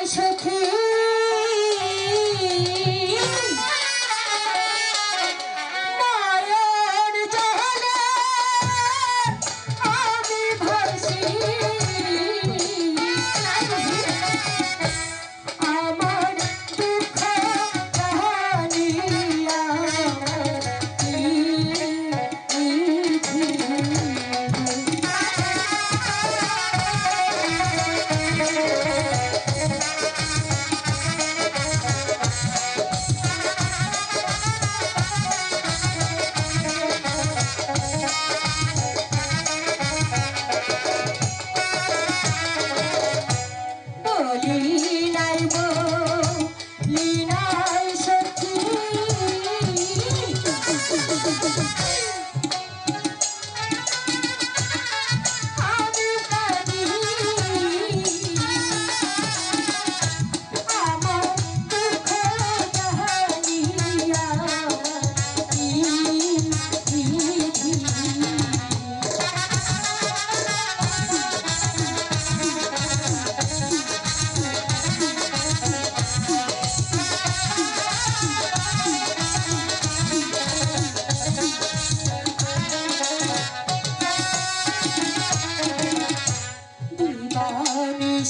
নাই সখী लगी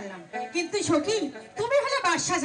পারলাম কিন্তু সখী তুমি হলে বাদশা